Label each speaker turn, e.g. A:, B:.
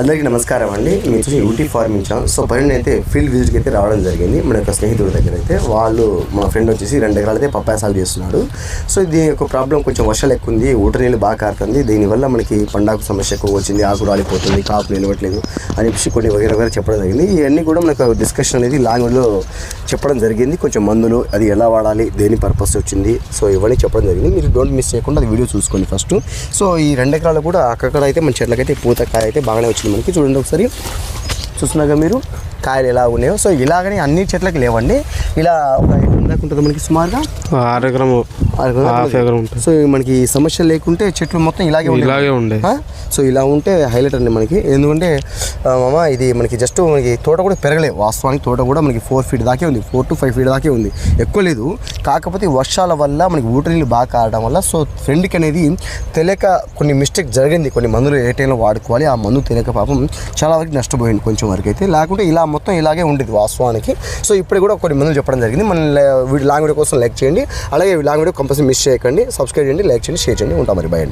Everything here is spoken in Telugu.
A: అందరికీ నమస్కారం అండి. మేము చూసి యూటీ ఫార్మింగ్ ఛానల్. సో పైన అయితే ఫీల్డ్ విజిట్కి అయితే రావడం జరిగింది. మన యొక్క స్నేహితుడి దగ్గర అయితే. వాళ్ళు మా ఫ్రెండ్ వచ్చేసి రెండు ఎకరాలు అయితే పప్పాయ సాగు చేస్తున్నాడు. సో దీని యొక్క ప్రాబ్లం కొంచెం వర్షాలు ఎక్కువ ఉంది. ఊట నీళ్ళు బాగా కారుతుంది. దీనివల్ల మనకి పండాకు సమస్య ఎక్కువ వచ్చింది. ఆకు రాలిపోతుంది. కాపు నిలవట్లేదు అని చెప్పి కొన్ని వగేర వగేర చెప్పడం జరిగింది. ఇవన్నీ కూడా మనకు డిస్కషన్ అనేది లాంగ్వేజ్లో చెప్పడం జరిగింది. కొంచెం మందులు అది ఎలా వాడాలి దేని పర్పస్ వచ్చింది. సో ఇవన్నీ చెప్పడం జరిగింది. మీరు డోంట్ మిస్ చేయకుండా అది వీడియో చూసుకోండి ఫస్ట్. సో ఈ రెండు ఎకరాలు కూడా అక్కడ అయితే మన చెట్లకైతే పూత కాయ అయితే బాగానే వచ్చింది. మనకి చూడండి ఒకసారి. చూస్తున్నాగా మీరు? కాయలు ఎలా ఉన్నాయో. సో ఇలాగనే అన్ని చెట్లకి లేవండి. ఇలా ఒక ఎకరం ఉంటుంది మనకి సుమారుగా?
B: ఆరు ఎకరం
A: ఆరు ఎకరం దాకా
B: హాఫ్
A: ఉంటుంది.
B: ఎకరం ఉంటుంది.
A: సో మనకి సమస్య లేకుంటే చెట్లు మొత్తం ఇలాగే.
B: ఇలాగే ఉండే?
A: సో ఇలా ఉంటే హైలైట్ అండి మనకి. ఎందుకంటే మామ ఇది మనకి జస్ట్ మనకి తోట కూడా పెరగలేదు వాస్తవానికి తోట కూడా మనకి ఫోర్ ఫీట్ దాకే ఉంది. ఫోర్ టు ఫైవ్ ఫీట్ దాకే ఉంది. ఎక్కువ లేదు. కాకపోతే వర్షాల వల్ల మనకి ఊట నీళ్ళు బాగా కారడం వల్ల సో ఫ్రెండ్కి అనేది తెలియక కొన్ని మిస్టేక్ జరిగింది. కొన్ని మందులు ఏ టైంలో వాడుకోవాలి ఆ మందు తెలియక పాపం చాలా వరకు నష్టపోయింది కొంచెం వరకు అయితే. లేకుంటే ఇలా మొత్తం ఇలాగే ఉండేది వాస్తవానికి. సో ఇప్పుడు కూడా కొన్ని మందులు చెప్పడం జరిగింది. మన వీడి లాంగ్ వీడియో కోసం లైక్ చేయండి. అలాగే లాంగ్ వీడియో కంపల్సరీ మిస్ చేయకండి. సబ్స్క్రైబ్ చేయండి లైక్ చేయండి షేర్ చేయండి. ఉంటాం మరి. బై